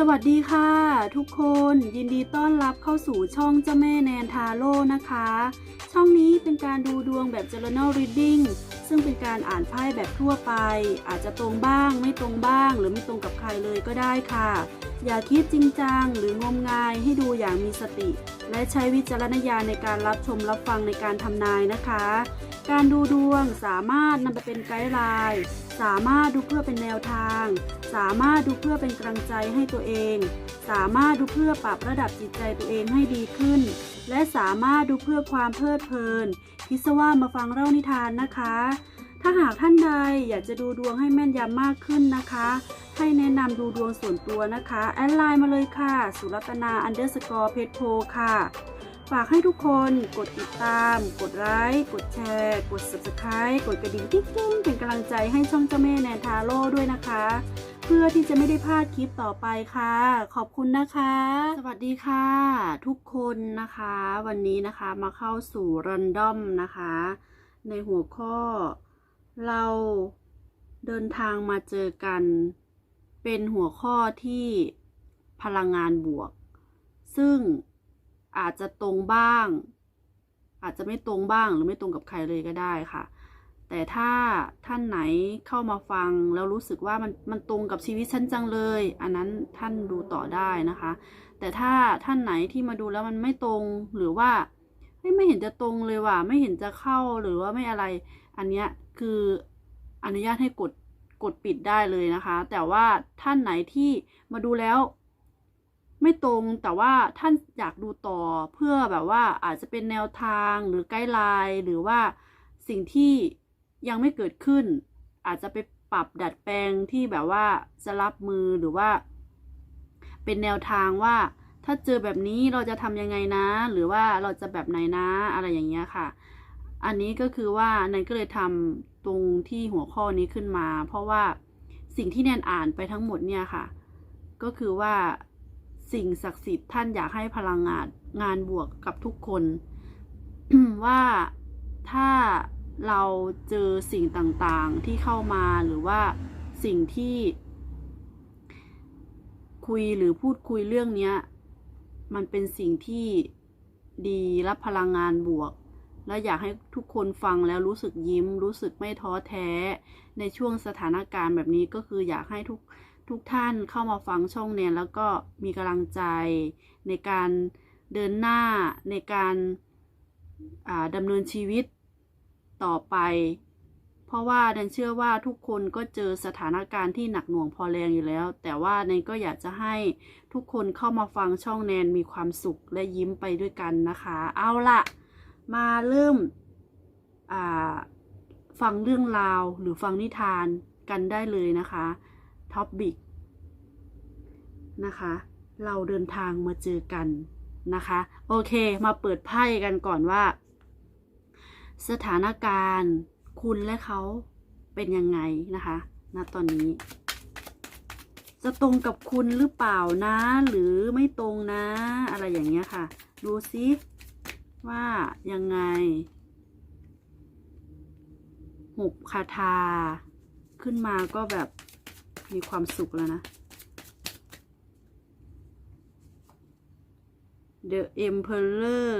สวัสดีค่ะ ทุกคนยินดีต้อนรับเข้าสู่ช่องเจ้าแม่แนนทาโร่นะคะ ช่องนี้เป็นการดูดวงแบบ journal reading ซึ่งเป็นการอ่านไพ่แบบทั่วไป อาจจะตรงบ้างไม่ตรงบ้าง หรือไม่ตรงกับใครเลยก็ได้ค่ะ อย่าคิดจริงจังหรืองมงายให้ดูอย่างมีสติ และใช้วิจารณญาณในการรับชมรับฟังในการทำนายนะคะ การดูดวงสามารถนำไปเป็นไกด์ไลน์ สามารถดูเพื่อเป็นแนวทาง สามารถดูเพื่อเป็นกำลังใจให้ตัวเอง สามารถดูเพื่อปรับระดับจิตใจตัวเองให้ดีขึ้น และสามารถดูเพื่อความเพลิดเพลินคิดว่ามาฟังเล่านิทานนะคะ ถ้าหากท่านใดอยากจะดูดวงให้แม่นยำมากขึ้นนะคะ ให้แนะนำดูดวงส่วนตัวนะคะ แอดไลน์มาเลยค่ะ สุรัตนาอันเดอร์สกอร์เพจโพค่ะ ฝากให้ทุกคนกดติดตาม กดไลค์ กดแชร์ กด subscribe กดกระดิ่งติ๊งๆเป็นกำลังใจให้ช่องเจ้าแม่แนนทาโร่ด้วยนะคะ เพื่อที่จะไม่ได้พลาดคลิปต่อไปค่ะ ขอบคุณนะคะ สวัสดีค่ะ ทุกคนนะคะ วันนี้นะคะมาเข้าสู่รันดอมนะคะ ในหัวข้อ เราเดินทางมาเจอกัน เป็นหัวข้อที่พลังงานบวก ซึ่ง อาจจะตรงบ้าง อาจจะไม่ตรงบ้างหรือไม่ตรงกับใครเลยก็ได้ค่ะ แต่ถ้าท่านไหนเข้ามาฟังแล้วรู้สึกว่ามันมันตรงกับชีวิตฉันจังเลย อันนั้นท่านดูต่อได้นะคะ แต่ถ้าท่านไหนที่มาดูแล้วมันไม่ตรงหรือว่าไม่เห็นจะตรงเลยว่ะไม่เห็นจะเข้าหรือว่าไม่อะไร อันเนี้ยคืออนุญาตให้กดกดปิดได้เลยนะคะ แต่ว่าท่านไหนที่มาดูแล้ว ไม่ตรงแต่ว่าท่านอยากดูต่อเพื่อแบบว่าอาจจะเป็นแนวทางหรือไกด์ไลน์หรือว่าสิ่งที่ยังไม่เกิดขึ้น อาจจะไปปรับดัดแปลงที่แบบว่าจะรับมือหรือว่า เป็นแนวทางว่า ถ้าเจอแบบนี้เราจะทำยังไงนะ หรือว่าเราจะแบบไหนนะอะไรอย่างเงี้ยค่ะ อันนี้ก็คือว่าแนนก็เลยทำตรงที่หัวข้อนี้ขึ้นมา เพราะว่าสิ่งที่แนนอ่านไปทั้งหมดเนี่ยค่ะ ก็คือว่า สิ่งศักดิ์สิทธิ์ท่านอยากให้พลังงานงานบวกกับทุกคน ว่าถ้าเราเจอสิ่งต่างๆที่เข้ามาหรือว่าสิ่งที่ คุยหรือพูดคุยเรื่องเนี้ยมันเป็นสิ่งที่ดีรับพลังงานบวก และอยากให้ทุกคนฟังแล้วรู้สึกยิ้ม รู้สึกไม่ท้อแท้ ในช่วงสถานการณ์แบบนี้ก็คืออยากให้ทุก ทุกท่านเข้ามาฟังช่องแนนแล้วก็มีกำลังใจในการเดินหน้าในการาดำเนินชีวิตต่อไป เพราะว่าแนนเชื่อว่าทุกคนก็เจอสถานการณ์ที่หนักหน่วงพอแรงอยู่แล้ว แต่ว่าแนนก็อยากจะให้ทุกคนเข้ามาฟังช่องแนนมีความสุขและยิ้มไปด้วยกันนะคะ เอาละมาเริ่มฟังเรื่องราวหรือฟังนิทานกันได้เลยนะคะ ท็อปบิกนะคะ เราเดินทางมาเจอกันนะคะ โอเค มาเปิดไพ่กันก่อนว่า สถานการณ์คุณและเขาเป็นยังไงนะคะณตอนนี้ จะตรงกับคุณหรือเปล่านะ หรือไม่ตรงนะ อะไรอย่างเงี้ยค่ะ ดูซิว่ายังไงหกคาถาขึ้นมาก็แบบ มีความสุขแล้วนะ The Emperor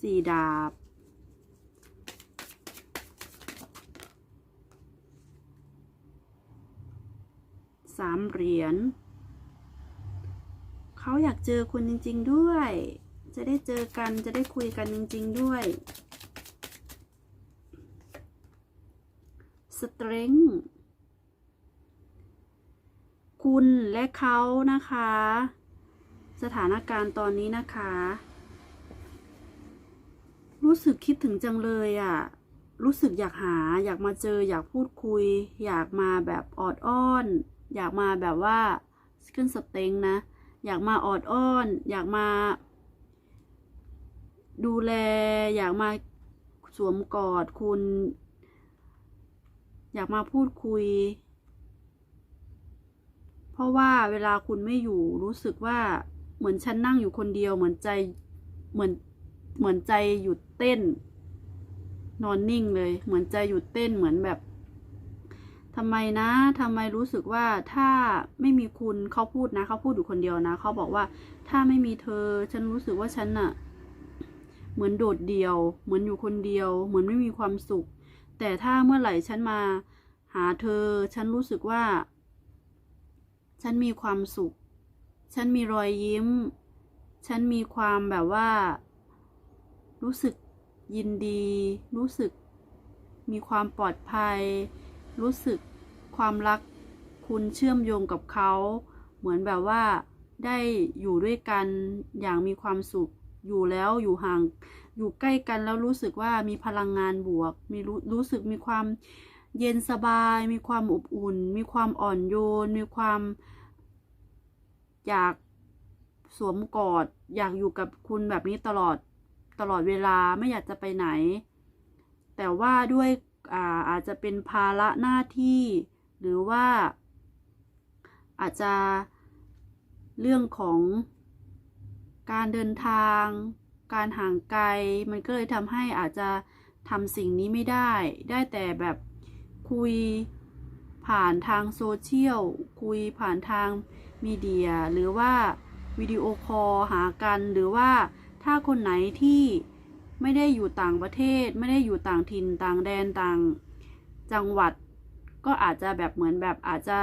สี่ดาบามเหรียญเขาอยากเจอคุณจริง ๆด้วย จะได้เจอกันจะได้คุยกันจริง ๆ ด้วยสเตรงคุณและเขานะคะ สถานการณ์ตอนนี้นะคะ รู้สึกคิดถึงจังเลยอะ่ะ รู้สึกอยากหาอยากมาเจออยากพูดคุย อยากมาแบบออดอ้อน อยากมาแบบว่าขึ้นสเต็งนะ อยากมาออดอ้อน อยากมา ดูแล อยากมาสวมกอดคุณ อยากมาพูดคุย เพราะว่าเวลาคุณไม่อยู่รู้สึกว่าเหมือนฉันนั่งอยู่คนเดียวเหมือนใจเหมือนเหมือนใจหยุดเต้น นอนนิ่งเลย เหมือนใจหยุดเต้นเหมือนแบบ ทำไมนะทำไมรู้สึกว่าถ้าไม่มีคุณเขาพูดนะเขาพูดอยู่คนเดียวนะเขาบอกว่าถ้าไม่มีเธอ ฉันรู้สึกว่าฉันน่ะ เหมือนโดดเดี่ยว เหมือนอยู่คนเดียว เหมือนไม่มีความสุข แต่ถ้าเมื่อไหร่ฉันมา หาเธอ ฉันรู้สึกว่า ฉันมีความสุข ฉันมีรอยยิ้ม ฉันมีความแบบว่า รู้สึกยินดี รู้สึกมีความปลอดภัย รู้สึกความรักคุณเชื่อมโยงกับเขา เหมือนแบบว่าได้อยู่ด้วยกันอย่างมีความสุข อยู่แล้วอยู่ห่าง อยู่ใกล้กันแล้วรู้สึกว่ามีพลังงานบวก มีรู้รู้สึกมีความเย็นสบาย มีความอบอุ่น มีความอ่อนโยน มีความ อยากสวมกอด อยากอยู่กับคุณแบบนี้ตลอดตลอดเวลาไม่อยากจะไปไหน แต่ว่าด้วย อาอาจจะเป็นภาระหน้าที่ หรือว่า อาจจะเรื่องของการเดินทาง การห่างไกล มันก็เลยทำให้อาจจะทำสิ่งนี้ไม่ได้ ได้แต่แบบคุยผ่านทางโซเชียล คุยผ่านทางมีเดีย หรือว่าวิดีโอคอลหากัน หรือว่าถ้าคนไหนที่ ไม่ได้อยู่ต่างประเทศ ไม่ได้อยู่ต่างถิ่นต่างแดนต่างจังหวัด ก็อาจจะแบบเหมือนแบบอาจจะ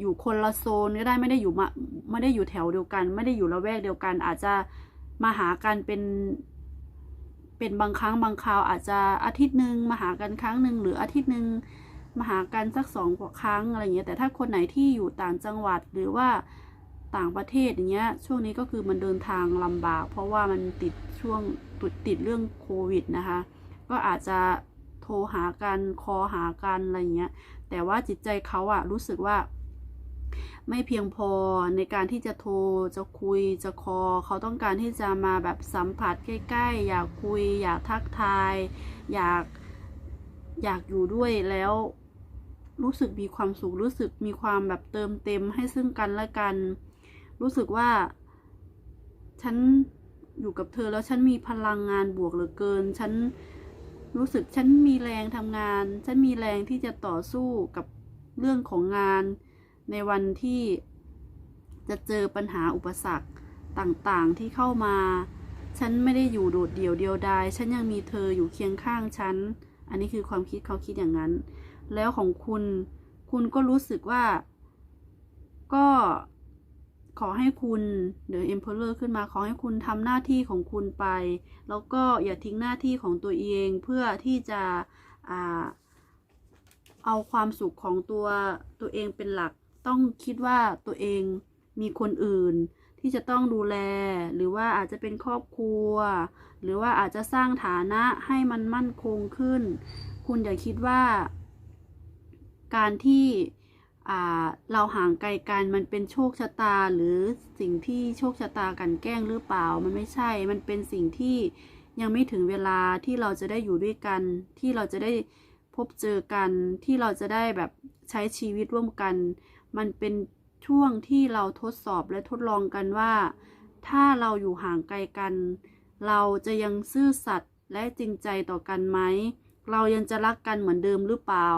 อยู่คนละโซนก็ได้ไม่ได้อยู่มาไม่ได้อยู่แถวเดียวกัน ไม่ได้อยู่ละแวกเดียวกัน อาจจะมาหากันเป็นเป็นบางครั้งบางคราวอาจจะอาทิตย์หนึ่งมาหากันครั้งหนึ่งหรืออาทิตย์หนึ่งมาหากันสักสองกว่าครั้งอะไรเงี้ยแต่ถ้าคนไหนที่อยู่ต่างจังหวัดหรือว่าต่างประเทศอย่างเงี้ยช่วงนี้ก็คือมันเดินทางลำบาก เพราะว่ามันติดช่วง ติดเรื่องโควิดนะคะ ก็อาจจะโทรหากันคอหากันอะไรเงี้ย แต่ว่าจิตใจเขาอะรู้สึกว่า ไม่เพียงพอในการที่จะโทรจะคุยจะคอ เขาต้องการที่จะมาแบบสัมผัสใกล้ ๆ อยากคุย อยากทักทาย อยากอยากอยู่ด้วยแล้วรู้สึกมีความสุขรู้สึกมีความแบบเติมเต็มให้ซึ่งกันและกัน รู้สึกว่า ฉัน อยู่กับเธอแล้วฉันมีพลังงานบวกเหลือเกิน ฉันรู้สึกฉันมีแรงทำงาน ฉันมีแรงที่จะต่อสู้กับเรื่องของงาน ในวันที่จะเจอปัญหาอุปสรรคต่างๆที่เข้ามา ฉันไม่ได้อยู่โดดเดี่ยวเดียวดาย ฉันยังมีเธออยู่เคียงข้างฉัน อันนี้คือความคิดเขาคิดอย่างนั้น แล้วของคุณ คุณก็รู้สึกว่า ก็ ขอให้คุณเดี๋ยว Emperor ขึ้นมาขอให้คุณทำหน้าที่ของคุณไป แล้วก็อย่าทิ้งหน้าที่ของตัวเองเพื่อที่จะอาเอาความสุขของตัวตัวเองเป็นหลัก ต้องคิดว่าตัวเองมีคนอื่นที่จะต้องดูแล หรือว่าอาจจะเป็นครอบครัว หรือว่าอาจจะสร้างฐานะให้มันมั่นคงขึ้น คุณอย่าคิดว่า การที่ เราห่างไกลกันมันเป็นโชคชะตาหรือสิ่งที่โชคชะตากันแกล้งหรือเปล่า มันไม่ใช่ มันเป็นสิ่งที่ยังไม่ถึงเวลาที่เราจะได้อยู่ด้วยกัน ที่เราจะได้พบเจอกัน ที่เราจะได้แบบใช้ชีวิตร่วมกัน มันเป็นช่วงที่เราทดสอบและทดลองกันว่า ถ้าเราอยู่ห่างไกลกัน เราจะยังซื่อสัตย์และจริงใจต่อกันไหม เรายังจะรักกันเหมือนเดิมหรือเปล่า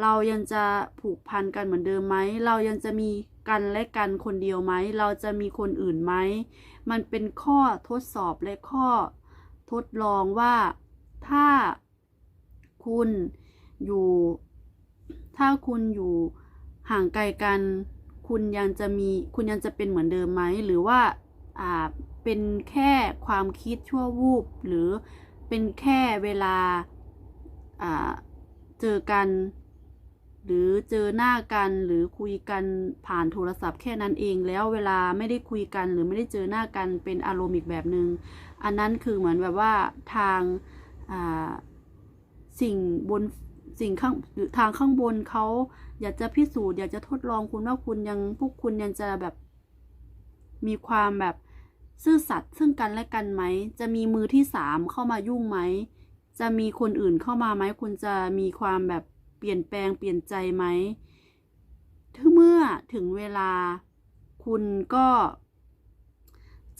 เรายังจะผูกพันกันเหมือนเดิมไหม เรายังจะมีกันและกันคนเดียวไหม เราจะมีคนอื่นไหม มันเป็นข้อทดสอบและข้อทดลองว่าถ้าคุณอยู่ ถ้าคุณอยู่ห่างไกลกัน คุณยังจะมี คุณยังจะเป็นเหมือนเดิมไหม หรือว่าอ่าเป็นแค่ความคิดชั่ววูบ หรือเป็นแค่เวลาอ่าเจอกัน หรือเจอหน้ากันหรือคุยกันผ่านโทรศัพท์แค่นั้นเอง แล้วเวลาไม่ได้คุยกันหรือไม่ได้เจอหน้ากันเป็นอารมณ์อีกแบบหนึง่งอันนั้นคือเหมือนแบบว่าทางสิ่งบนสิ่งข้างทางข้างบนเขาอยากจะพิสูจน์อยากจะทดลองคุณว่าคุณยังพวกคุณยังจะแบบมีความแบบซื่อสัตย์ซึ่งกันและกันไหม จะมีมือที่สามเข้ามายุ่งไหม จะมีคนอื่นเข้ามาไหม คุณจะมีความแบบ เปลี่ยนแปลงเปลี่ยนใจไหมถ้าเมื่อถึงเวลาคุณก็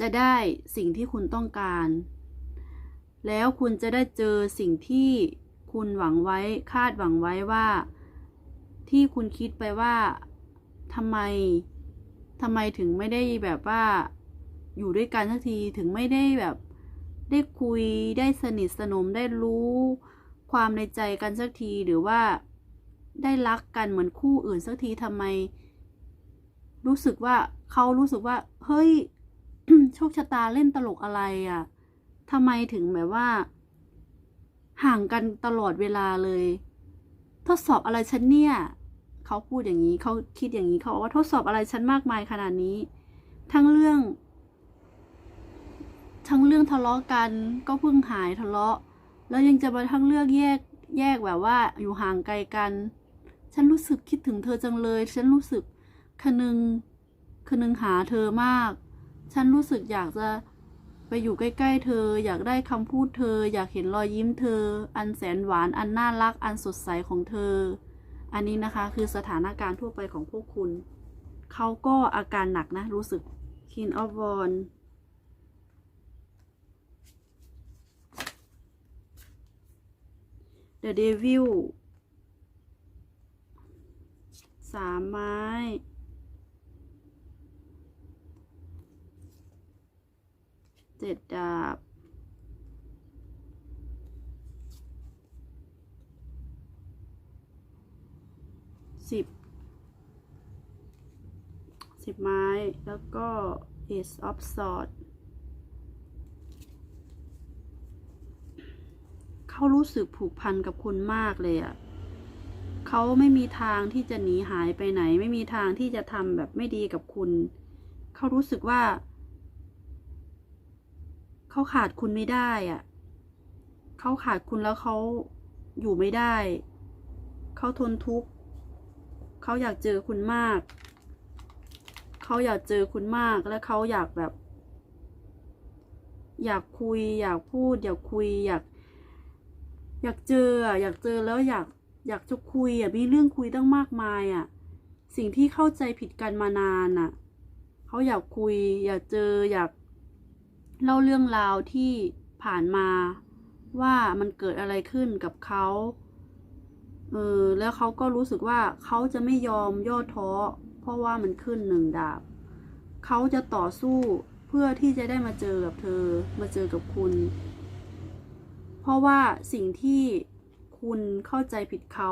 จะได้สิ่งที่คุณต้องการ แล้วคุณจะได้เจอสิ่งที่คุณหวังไว้คาดหวังไว้ว่า ที่คุณคิดไปว่าทำไมทำไมถึงไม่ได้แบบว่าอยู่ด้วยกันสักทีถึงไม่ได้แบบได้คุยได้สนิทสนมได้รู้ความในใจกันสักทีหรือว่า ได้รักกันเหมือนคู่อื่นสักทีทำไม รู้สึกว่าเขารู้สึกว่า เฮ้ยโชคชะตาเล่นตลกอะไรอะ่ะทำไมถึงแบบว่า ห่างกันตลอดเวลาเลย ทดสอบอะไรฉันเนี่ยเขาพูดอย่างนี้เขาคิดอย่างนี้เขาบอกว่าทดสอบอะไรฉันมากมายขนาดนี้ ทั้งเรื่อง ทั้งเรื่องทะเลาะกัน ก็เพิ่งหายทะเลาะ แล้วยังจะมาทั้งเรื่องแยกแยกแบบว่าอยู่ห่างไกลกัน ฉันรู้สึกคิดถึงเธอจังเลย ฉันรู้สึกคนึงคนึงหาเธอมาก ฉันรู้สึกอยากจะไปอยู่ใกล้ ๆ เธอ อยากได้คำพูดเธอ อยากเห็นรอยยิ้มเธอ อันแสนหวาน อันน่ารัก อันสดใสของเธอ อันนี้นะคะคือสถานการณ์ทั่วไปของพวกคุณ เขาก็อาการหนักนะ รู้สึก King of w a n d The Devil สามไม้ เจ็ดดาบ สิบ สิบไม้ แล้วก็ Ace of sword เขารู้สึกผูกพันกับคุณมากเลยอะ่ะ เขาไม่มีทางที่จะหนีหายไปไหน ไม่มีทางที่จะทำแบบไม่ดีกับคุณ เขารู้สึกว่า เขาขาดคุณไม่ได้อะ่ะ เขาขาดคุณแล้วเขาอยู่ไม่ได้ เขาทนทุกข์ เขาอยากเจอคุณมาก เขาอยากเจอคุณมากและเขาอยากแบบ อยากคุย อยากพูด อยากคุย อยาก อยากเจออะอยากเจอแล้วอยาก อยากจะคุยอะมีเรื่องคุยตั้งมากมายอะ สิ่งที่เข้าใจผิดกันมานานอะเขาอยากคุย อยากเจออยากเล่าเรื่องราวที่ผ่านมาว่ามันเกิดอะไรขึ้นกับเขาเออแล้วเขาก็รู้สึกว่าเขาจะไม่ยอมย่อท้อ เพราะว่ามันขึ้นหนึ่งดาบ เขาจะต่อสู้เพื่อที่จะได้มาเจอกับเธอ มาเจอกับคุณ เพราะว่าสิ่งที่ คุณเข้าใจผิดเขา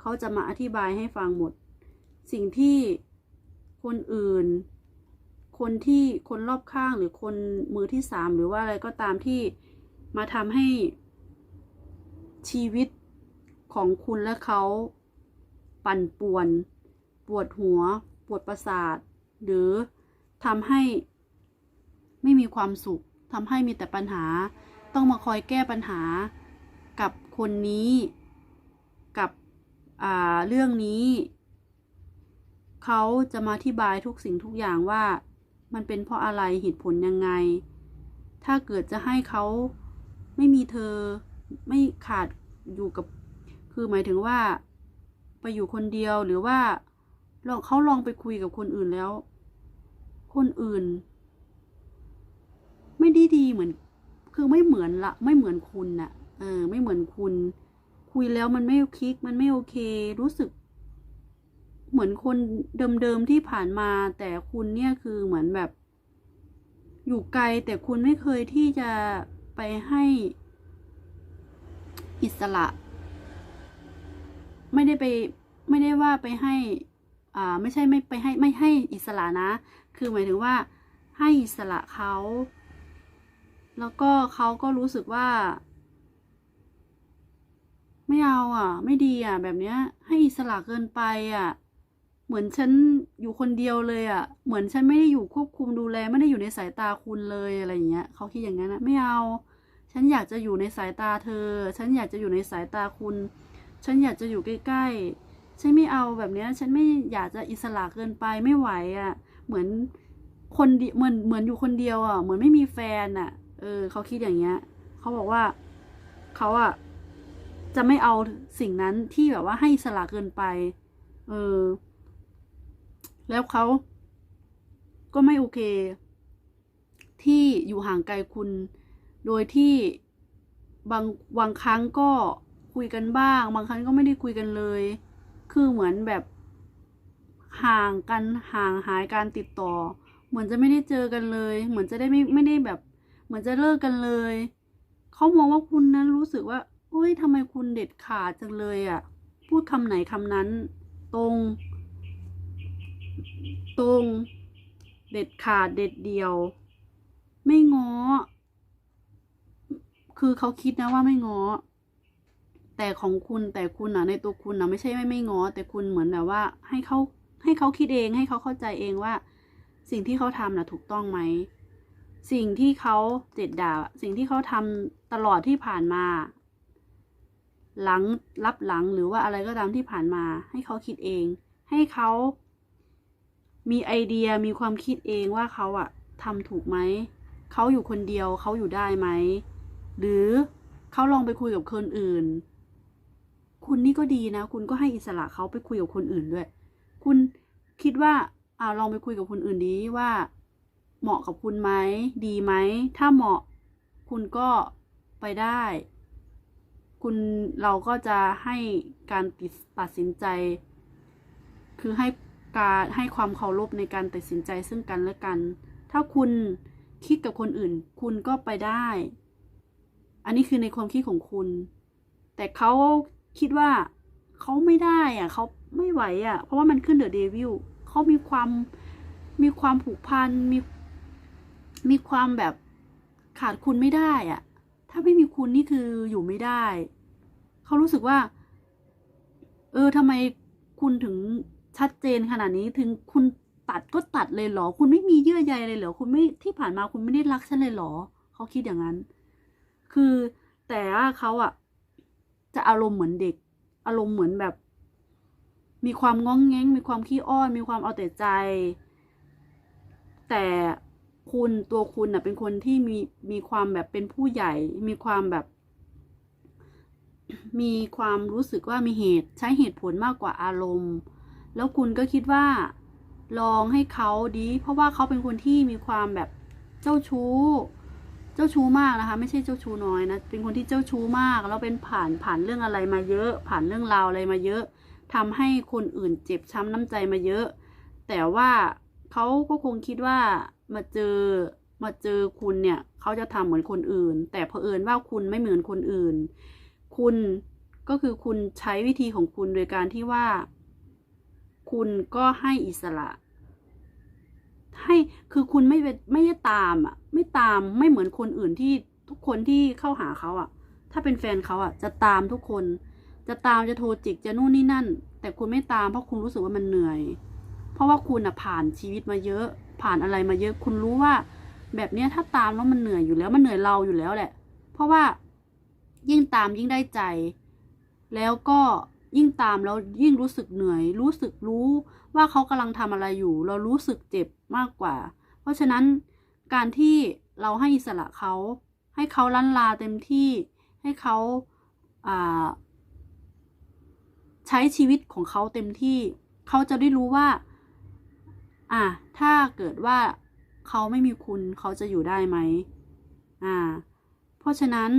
เขาจะมาอธิบายให้ฟังหมด สิ่งที่คนอื่น คนที่คนรอบข้างหรือคนมือที่สามหรือว่าอะไรก็ตามที่มาทำให้ชีวิตของคุณและเขาปั่นป่วน ปวดหัว ปวดประสาท หรือทำให้ไม่มีความสุขทำให้มีแต่ปัญหา ต้องมาคอยแก้ปัญหา คนนี้กับเรื่องนี้เขาจะมาอธิบายทุกสิ่งทุกอย่างว่ามันเป็นเพราะอะไรเหตุผลยังไง ถ้าเกิดจะให้เขาไม่มีเธอไม่ขาดอยู่กับ คือหมายถึงว่า ไปอยู่คนเดียวหรือว่าลองเขาลองไปคุยกับคนอื่นแล้ว คนอื่น ไม่ด้ดีเหมือน คือไม่เหมือนละไม่เหมือนคุณน่ะ เออไม่เหมือนคุณ คุยแล้วมันไม่คลิกมันไม่โอเค รู้สึก เหมือนคนเดิมๆที่ผ่านมา แต่คุณเนี่ยคือเหมือนแบบ อยู่ไกลแต่คุณไม่เคยที่จะไปให้อิสระ ไม่ได้ไปไม่ได้ว่าไปให้ อ่า ไม่ใช่ไม่ไปให้ไม่ให้อิสระนะ คือหมายถึงว่าให้อิสระเขา แล้วก็เขาก็รู้สึกว่า ไม่เอาอะ ไม่ดีอะ แบบเนี้ย ให้อิสระเกินไปอะ เหมือนฉันอยู่คนเดียวเลยอะ เหมือนฉันไม่ได้อยู่ควบคุมดูแล ไม่ได้อยู่ในสายตาคุณเลยอะไรอย่างเงี้ยเขาคิดอย่างนั้นนะไม่เอา ฉันอยากจะอยู่ในสายตาเธอ ฉันอยากจะอยู่ในสายตาคุณ ฉันอยากจะอยู่ใกล้ๆฉันไม่เอาแบบเนี้ย ฉันไม่อยากจะอิสระเกินไปไม่ไหวอะ เหมือนคนเดีเหมือนเหมือนอยู่คนเดียวอะ เหมือนไม่มีแฟนอะ เออเขาคิดอย่างเงี้ยเขาบอกว่าเขาอะ จะไม่เอาสิ่งนั้นที่แบบว่าให้สระเกินไป เออ แล้วเขาก็ไม่โอเค ที่อยู่ห่างไกลคุณ โดยที่บางบางครั้งก็คุยกันบ้าง บางครั้งก็ไม่ได้คุยกันเลย คือเหมือนแบบห่างกันห่างหายการติดต่อ เหมือนจะไม่ได้เจอกันเลย เหมือนจะได้ไม่ไม่ได้แบบ เหมือนจะเลิกกันเลย เขามองว่าคุณนั้นรู้สึกว่า เฮ้ยทำไมคุณเด็ดขาดจังเลยอะ่ะ พูดคำไหนคำนั้น ตรง ตรง เด็ดขาดเด็ดเดียว ไม่ง้อ คือเขาคิดนะว่าไม่ง้อ แต่ของคุณแต่คุณอะ ในตัวคุณอะ ไม่ใช่ไม่ไม่ง้อ แต่คุณเหมือนแบบว่า ให้เขาให้เขาคิดเองให้เขาเข้าใจเองว่า สิ่งที่เขาทำนะถูกต้องไหมสิ่งที่เขาเจ็ดดาสิ่งที่เขาทำตลอดที่ผ่านมา หลังรับหลังหรือว่าอะไรก็ตามที่ผ่านมา ให้เขาคิดเอง ให้เขามีไอเดียมีความคิดเองว่าเขาอะทำถูกไหมเขาอยู่คนเดียวเขาอยู่ได้ไหมหรือเขาลองไปคุยกับคนอื่น คุณนี่ก็ดีนะ คุณก็ให้อิสระเขาไปคุยกับคนอื่นด้วย คุณคิดว่าอ่าลองไปคุยกับคนอื่นดีว่า เหมาะกับคุณไหมดีไหมถ้าเหมาะ คุณก็ไปได้ คุณเราก็จะให้การติดตัดสินใจ คือให้การให้ความเคารพในการตัดสินใจซึ่งกันและกัน ถ้าคุณคิดกับคนอื่น คุณก็ไปได้ อันนี้คือในความคิดของคุณ แต่เขาคิดว่าเขาไม่ได้อะเขาไม่ไหวอะ เพราะว่ามันขึ้นเดอะเดวิลเขามีความมีความผูกพันมีมีความแบบขาดคุณไม่ได้อะ ถ้าไม่มีคุณนี่คืออยู่ไม่ได้ เขารู้สึกว่า เออทำไมคุณถึงชัดเจนขนาดนี้ถึงคุณตัดก็ตัดเลยเหรอ คุณไม่มีเยื่อใยเลยเหรอคุณไม่ที่ผ่านมาคุณไม่ได้รักฉันเลยเหรอ เขาคิดอย่างนั้น คือแต่ว่าเขาอะจะอารมณ์เหมือนเด็ก อารมณ์เหมือนแบบ มีความง้องแง้ง มีความขี้อ้อน มีความเอาแต่ใจ แต่ คุณตัวคุณน่ะเป็นคนที่มีมีความแบบเป็นผู้ใหญ่ มีความแบบ มีความรู้สึกว่ามีเหตุใช้เหตุผลมากกว่าอารมณ์ แล้วคุณก็คิดว่า ลองให้เขาดี เพราะว่าเขาเป็นคนที่มีความแบบเจ้าชู้ เจ้าชู้มากนะคะ ไม่ใช่เจ้าชู้น้อยนะ เป็นคนที่เจ้าชู้มาก แล้วเป็นผ่านผ่านเรื่องอะไรมาเยอะ ผ่านเรื่องราวอะไรมาเยอะทำให้คนอื่นเจ็บช้ำน้ำใจมาเยอะ แต่ว่าเขาก็คงคิดว่า มาเจอมาเจอคุณเนี่ยเขาจะทำเหมือนคนอื่น แต่เผอิญว่าคุณไม่เหมือนคนอื่น คุณก็คือคุณใช้วิธีของคุณโดยการที่ว่า คุณก็ให้อิสระ ให้คือคุณไม่ไม่ได้ตามอะ ไม่ตามไม่เหมือนคนอื่นที่ทุกคนที่เข้าหาเขาอะ ถ้าเป็นแฟนเขาอะ จะตามทุกคน จะตามจะโทรจิกจะนู่นนี่นั่น แต่คุณไม่ตามเพราะคุณรู้สึกว่ามันเหนื่อย เพราะว่าคุณอะผ่านชีวิตมาเยอะ ผ่านอะไรมาเยอะคุณรู้ว่า แบบเนี้ยถ้าตามแล้วมันเหนื่อยอยู่แล้วมันเหนื่อยเราอยู่แล้วแหละ เพราะว่ายิ่งตามยิ่งได้ใจ แล้วก็ยิ่งตามแล้วยิ่งรู้สึกเหนื่อย รู้สึกรู้ว่าเขากำลังทำอะไรอยู่ เรารู้สึกเจ็บมากกว่า เพราะฉะนั้นการที่เราให้อิสระเขา ให้เขาลันลาเต็มที่ ให้เขาอ่าใช้ชีวิตของเขาเต็มที่ เขาจะได้รู้ว่า อะถ้าเกิดว่าเขาไม่มีคุณเขาจะอยู่ได้ไหมอ่า เพราะฉะนั้น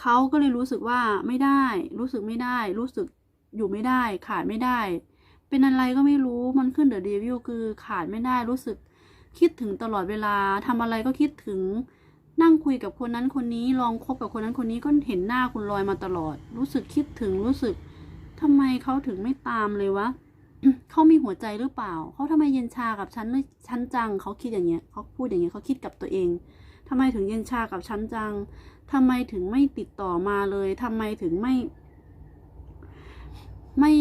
เขาก็เลยรู้สึกว่าไม่ได้ รู้สึกไม่ได้ รู้สึกอยู่ไม่ได้ ขาดไม่ได้ เป็นอะไรก็ไม่รู้มันขึ้นเดอะเดวิลคือขาดไม่ได้รู้สึกคิดถึงตลอดเวลาทำอะไรก็คิดถึงนั่งคุยกับคนนั้นคนนี้ลองคบกับคนนั้นคนนี้ก็เห็นหน้าคุณลอยมาตลอด รู้สึกคิดถึงรู้สึกทำไมเขาถึงไม่ตามเลยวะ เขามีหัวใจหรือเปล่า เขาทำไมเย็นชากับฉันไม่ฉันจัง เขาคิดอย่างเงี้ย เขาพูดอย่างเงี้ยเขาคิดกับตัวเองทำไมถึงเย็นชากับฉันจังทำไมถึงไม่ติดต่อมาเลยทำไมถึงไม่ ไม่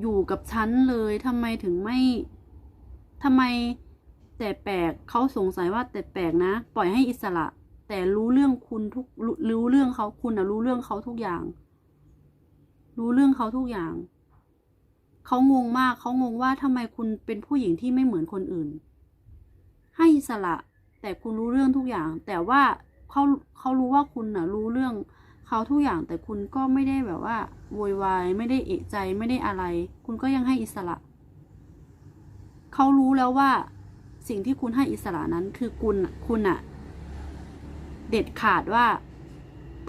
อยู่กับฉันเลยทำไมถึงไม่ทำไมแต่แปลกเขาสงสัยว่าแต่แปลกนะ ปล่อยให้อิสระ แต่รู้เรื่องคุณทุกรู้รู้เรื่องเขาคุณอะรู้เรื่องเขาทุกอย่าง รู้เรื่องเขาทุกอย่าง เขางงมากเขางงว่าทำไมคุณเป็นผู้หญิงที่ไม่เหมือนคนอื่น ให้อิสระ แต่คุณรู้เรื่องทุกอย่าง แต่ว่าเขาเขารู้ว่าคุณน่ะรู้เรื่องเขาทุกอย่างแต่คุณก็ไม่ได้แบบว่าโวยวายไม่ได้เอะใจไม่ได้อะไร คุณก็ยังให้อิสระ เขารู้แล้วว่า สิ่งที่คุณให้อิสระนั้นคือคุณคุณอะเด็ดขาดว่า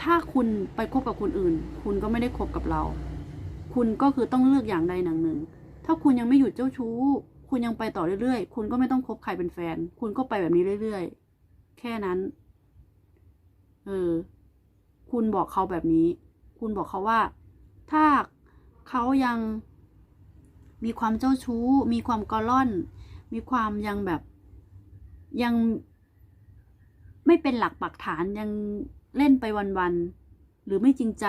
ถ้าคุณไปคบกับคนอื่น คุณก็ไม่ได้คบกับเรา คุณก็คือต้องเลือกอย่างใดอย่างหนึ่ง ถ้าคุณยังไม่หยุดเจ้าชู้ คุณยังไปต่อเรื่อยๆ คุณก็ไม่ต้องคบใครเป็นแฟน คุณก็ไปแบบนี้เรื่อยๆ แค่นั้น เออ คุณบอกเขาแบบนี้ คุณบอกเขาว่า ถ้าเขายังมีความเจ้าชู้ มีความกรล่อน มีความยังแบบยังไม่เป็นหลักปักฐานยังเล่นไปวันๆ หรือไม่จริงใจ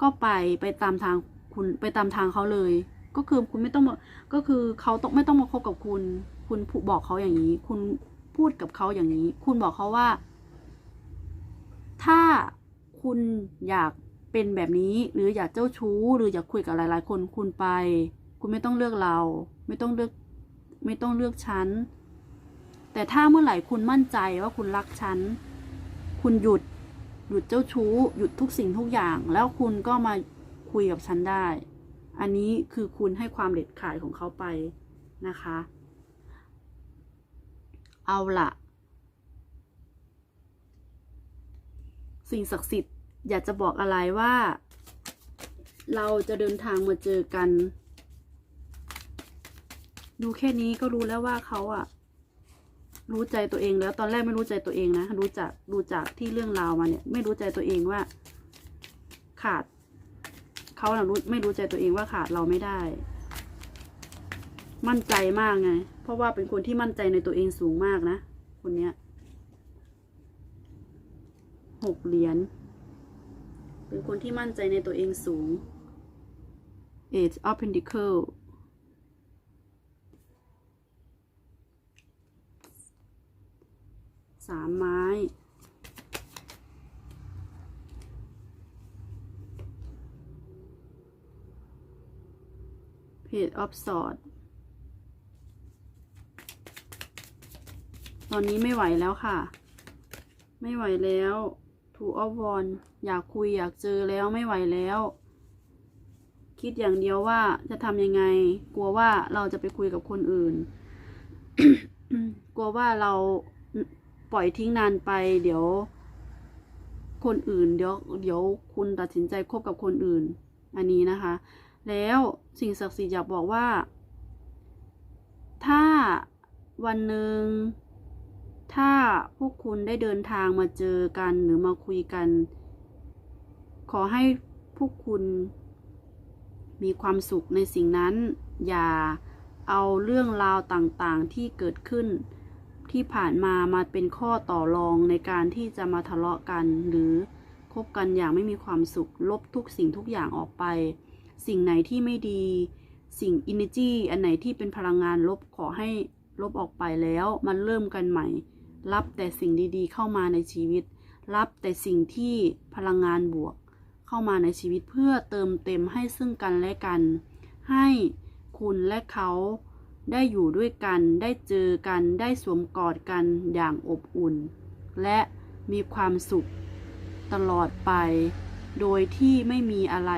ก็ไปไปตามทางคุณไปตามทางเขาเลย ก็คือคุณไม่ต้องมาก็คือเขาต้องไม่ต้องมาคบกับคุณ คุณบอกเขาอย่างนี้ คุณพูดกับเขาอย่างนี้ คุณบอกเขาว่า ถ้าคุณอยากเป็นแบบนี้ หรืออยากเจ้าชู้ หรืออยากคุยกับหลาย ๆ คนคุณไป คุณไม่ต้องเลือกเรา ไม่ต้องเลือก ไม่ต้องเลือกฉันแต่ถ้าเมื่อไหร่คุณมั่นใจว่าคุณรักฉัน คุณหยุด หยุดเจ้าชู้ หยุดทุกสิ่งทุกอย่าง แล้วคุณก็มาคุยกับฉันได้ อันนี้คือคุณให้ความเด็ดขาดของเขาไปนะคะ เอาละสิ่งศักดิ์สิทธิ์อยากจะบอกอะไรว่า เราจะเดินทางมาเจอกัน ดูแค่นี้ก็รู้แล้วว่าเขาอะ รู้ใจตัวเองแล้วตอนแรกไม่รู้ใจตัวเองนะรู้จักดูจากที่เรื่องราวมาเนี่ย ไม่รู้ใจตัวเองว่า ขาดเขาน่ะรู้ไม่รู้ใจตัวเองว่าขาดเราไม่ได้ มั่นใจมากไง เพราะว่าเป็นคนที่มั่นใจในตัวเองสูงมากนะคนเนี้ยหกเหรียญเป็นคนที่มั่นใจในตัวเองสูง Age of Pentacle สามไม้ Page of Swords ตอนนี้ไม่ไหวแล้วค่ะ ไม่ไหวแล้วถูออฟวอนอยากคุยอยากเจอแล้วไม่ไหวแล้ว คิดอย่างเดียวว่าจะทำยังไง กลัวว่าเราจะไปคุยกับคนอื่น กลัวว่าเรา ปล่อยทิ้งนานไป เดี๋ยว คนอื่น เดี๋ยวเดี๋ยวคุณตัดสินใจคบกับคนอื่น อันนี้นะคะ แล้วสิ่งศักดิ์สิทธิ์อยากบอกว่า ถ้าวันหนึ่งถ้าพวกคุณได้เดินทางมาเจอกันหรือมาคุยกัน ขอให้พวกคุณมีความสุขในสิ่งนั้น อย่าเอาเรื่องราวต่างๆที่เกิดขึ้น ที่ผ่านมามาเป็นข้อต่อรองในการที่จะมาทะเลาะกัน หรือคบกันอย่างไม่มีความสุข ลบทุกสิ่งทุกอย่างออกไป สิ่งไหนที่ไม่ดี สิ่ง energy อันไหนที่เป็นพลังงานลบขอให้ลบออกไปแล้วมันเริ่มกันใหม่ รับแต่สิ่งดีๆ เข้ามาในชีวิต รับแต่สิ่งที่พลังงานบวก เข้ามาในชีวิตเพื่อเติมเต็มให้ซึ่งกันและกัน ให้คุณและเขา ได้อยู่ด้วยกัน ได้เจอกัน ได้สวมกอดกันอย่างอบอุ่น และมีความสุขตลอดไป โดยที่ไม่มีอะไร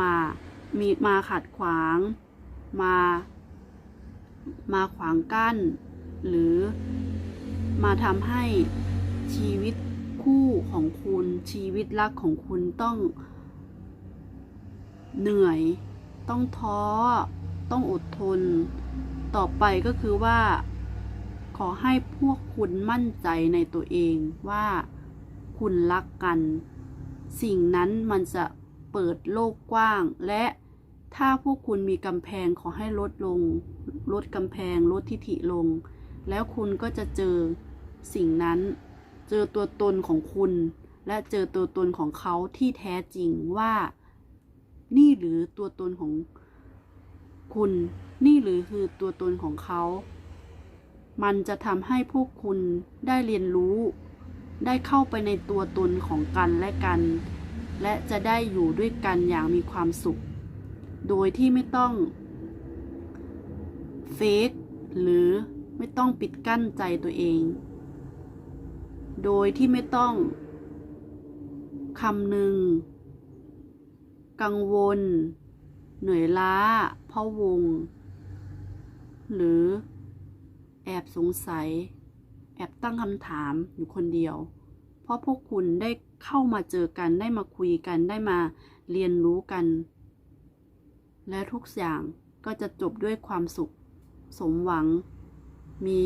มา มีมาขัดขวาง มา มาขวางกั้น หรือมาทำให้ชีวิตคู่ของคุณ ชีวิตรักของคุณต้องเหนื่อย ต้องท้อ ต้องอดทน ต่อไปก็คือว่า ขอให้พวกคุณมั่นใจในตัวเองว่าคุณรักกัน สิ่งนั้นมันจะเปิดโลกกว้าง และถ้าพวกคุณมีกำแพงขอให้ลดลง ลดกำแพงลดทิฐิลง แล้วคุณก็จะเจอสิ่งนั้น เจอตัวตนของคุณ และเจอตัวตนของเขาที่แท้จริงว่า นี่หรือตัวตนของคุณ นี่หรือคือตัวตนของเขา มันจะทำให้พวกคุณได้เรียนรู้ ได้เข้าไปในตัวตนของกันและกัน และจะได้อยู่ด้วยกันอย่างมีความสุข โดยที่ไม่ต้องเฟกหรือไม่ต้องปิดกั้นใจตัวเอง โดยที่ไม่ต้องคำหนึ่ง กังวล เหนื่อยล้าเพราะวง หรือแอบสงสัย แอบตั้งคำถามอยู่คนเดียว เพราะพวกคุณได้เข้ามาเจอกันได้มาคุยกันได้มาเรียนรู้กัน และทุกอย่างก็จะจบด้วยความสุข สมหวัง มี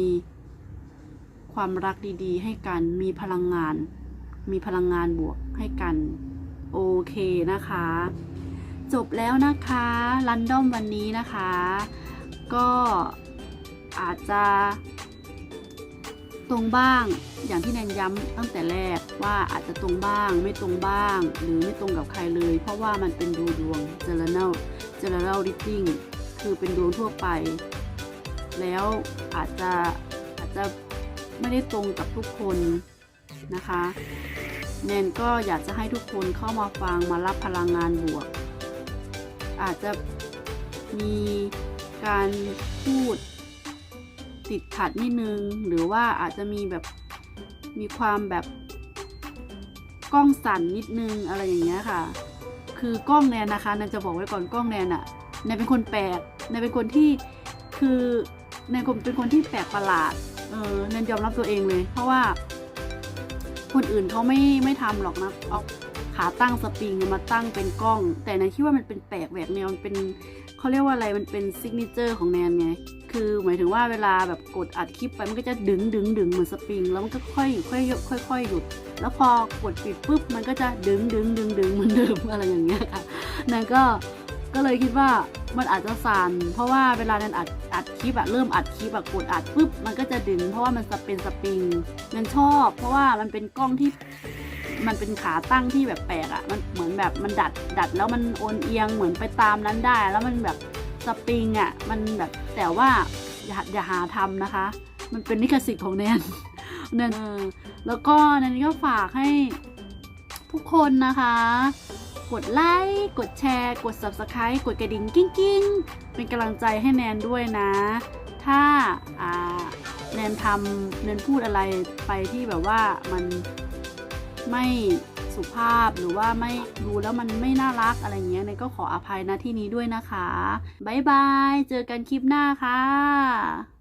ความรักดีๆ ให้กัน มีพลังงาน มีพลังงานบวกให้กัน โอเคนะคะ จบแล้วนะคะ รันดอมวันนี้นะคะ ก็อาจจะตรงบ้างอย่างที่แนนย้ำตั้งแต่แรกว่าอาจจะตรงบ้างไม่ตรงบ้าง หรือไม่ตรงกับใครเลย เพราะว่ามันเป็นดูดวง general general reading คือเป็นดวงทั่วไป แล้วอาจจะอาจจะไม่ได้ตรงกับทุกคนนะคะแนนก็อยากจะให้ทุกคนเข้ามาฟังมารับพลังงานบวก อาจจะมี การพูดติดขัดนิดนึง หรือว่าอาจจะมีแบบมีความแบบกล้องสั่นนิดนึงอะไรอย่างเงี้ยค่ะ คือกล้องแนนนะคะแนนจะบอกไว้ก่อนกล้องแนนอะแนนเป็นคนแปลกแนนเป็นคนที่คือแนนเป็นคนที่แปลกประหลาดเออแนนยอมรับตัวเองเลย เพราะว่าคนอื่นเขาไม่ไม่ทำหรอกนะเอาขาตั้งสปริงมาตั้งเป็นกล้อง แต่แนนคิดว่ามันเป็นแปลกแหวกแนวมันเป็น เขาเรียกว่าอะไรมันเป็นซิกเนเจอร์ของแนนไง คือหมายถึงว่าเวลาแบบกดอัดคลิปไปมันก็จะดึงดึงดึงเหมือนสปริง แล้วมันก็ค่อยค่อยค่อยค่อยหยุด แล้วพอกดปิดปุ๊บมันก็จะดึงดึงดึงดึงเหมือนเดิมอะไรอย่างเงี้ยค่ะแนนก็ก็เลยคิดว่ามันอาจจะสั่นเพราะว่าเวลานั้นอัดอัดคลิปอะเริ่มอัดคลิปอะกดอัดปุ๊บมันก็จะดึง เพราะว่ามันจะเป็นสปริงนันชอบ เพราะว่ามันเป็นกล้องที่ มันเป็นขาตั้งที่แบบแปลกอะมันเหมือนแบบมันดัดดัดแล้วมันโอนเอียงเหมือนไปตามนั้นได้ แล้วมันแบบสปริงอะมันแบบแต่ว่าอย่าอย่าหาทำนะคะ มันเป็นลิขสิทธิ์ของแนนแนนเออแล้วก็แนนก็ฝากให้ทุกคนนะคะ กดไลค์กดแชร์ กด subscribe กดกระดิ่งกิ้งกิ้งเป็นกำลังใจให้แนนด้วยนะ ถ้าอ่าแนนทำแนนพูดอะไรไปที่แบบว่ามัน ไม่สุภาพหรือว่าไม่ดูแล้วมันไม่น่ารักอะไรเงี้ยเนยก็ขออภัยนะที่นี้ด้วยนะคะ บ๊ายบาย เจอกันคลิปหน้าค่ะ